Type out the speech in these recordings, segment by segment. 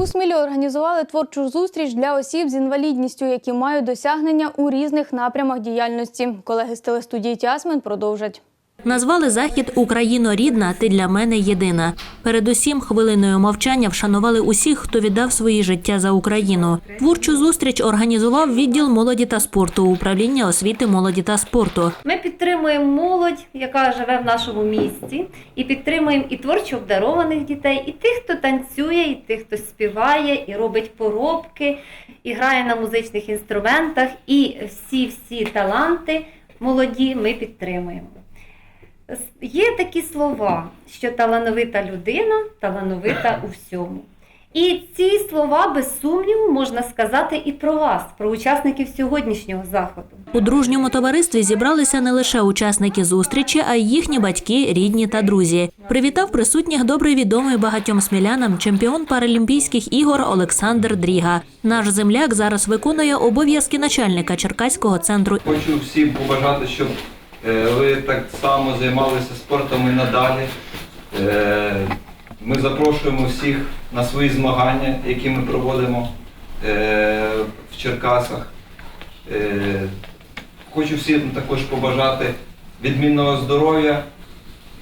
У Смілі організували творчу зустріч для осіб з інвалідністю, які мають досягнення у різних напрямах діяльності. Колеги з телестудії Тясмен продовжать. Назвали захід Україно рідна, ти для мене єдина. Передусім, хвилиною мовчання вшанували усіх, хто віддав свої життя за Україну. Творчу зустріч організував відділ молоді та спорту управління освіти молоді та спорту. Ми підтримуємо молодь, яка живе в нашому місті, і підтримуємо і творчо обдарованих дітей, і тих, хто танцює, і тих, хто співає, і робить поробки, і грає на музичних інструментах. І всі всі таланти молоді ми підтримуємо. Є такі слова, що талановита людина талановита у всьому. І ці слова, без сумніву, можна сказати і про вас, про учасників сьогоднішнього заходу. У дружньому товаристві зібралися не лише учасники зустрічі, а й їхні батьки, рідні та друзі. Привітав присутніх добре відомий багатьом смілянам чемпіон Паралімпійських ігор Олександр Дріга. Наш земляк зараз виконує обов'язки начальника Черкаського центру Хочу всім побажати, щоб ви так само займалися спортом і надалі. Е, Ми запрошуємо всіх на свої змагання, які ми проводимо е, в Черкасах. Е, Хочу всім також побажати відмінного здоров'я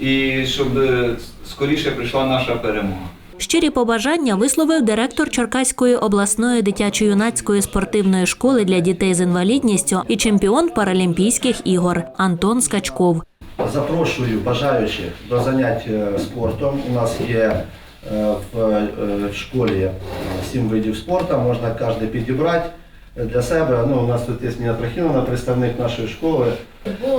і щоб е, скоріше прийшла наша перемога. Щирі побажання висловив директор Черкаської обласної дитячо-юнацької спортивної школи для дітей з інвалідністю і чемпіон Паралімпійських ігор Антон Скачков. Запрошую бажаючих до занять е, спортом. У нас є е, в е, школі сім видів спорту, можна кожен підібрати для себе. Ну, у нас тут є Ніна Трохіновна, представник нашої школи.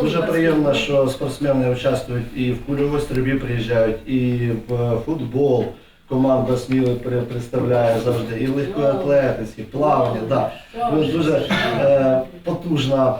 Дуже приємно, що спортсмени участвують і в кульовій стрільбі приїжджають, і в футбол. Команда сміло при- представляє завжди і легкої атлетиці, і плавання. Да. Ну, Дуже е, потужна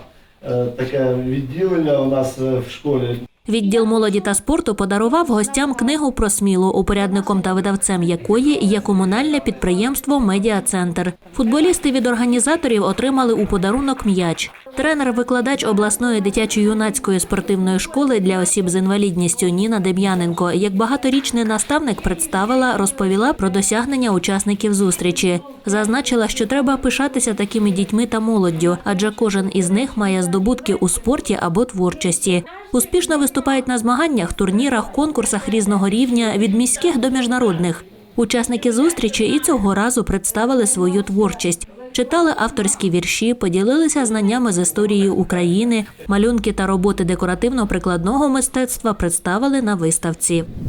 е, таке відділення у нас е, в школі. Відділ молоді та спорту подарував гостям книгу про смілу, упорядником та видавцем якої є комунальне підприємство Медіа-центр. Футболісти від організаторів отримали у подарунок м'яч. Тренер-викладач обласної дитячо-юнацької спортивної школи для осіб з інвалідністю Ніна Дем'яненко, як багаторічний наставник представила, розповіла про досягнення учасників зустрічі. Зазначила, що треба пишатися такими дітьми та молоддю, адже кожен із них має здобутки у спорті або творчості. Успішно виступають на змаганнях, турнірах, конкурсах різного рівня від міських до міжнародних. Учасники зустрічі і цього разу представили свою творчість. Читали авторські вірші, поділилися знаннями з історії України, малюнки та роботи декоративно-прикладного мистецтва представили на виставці.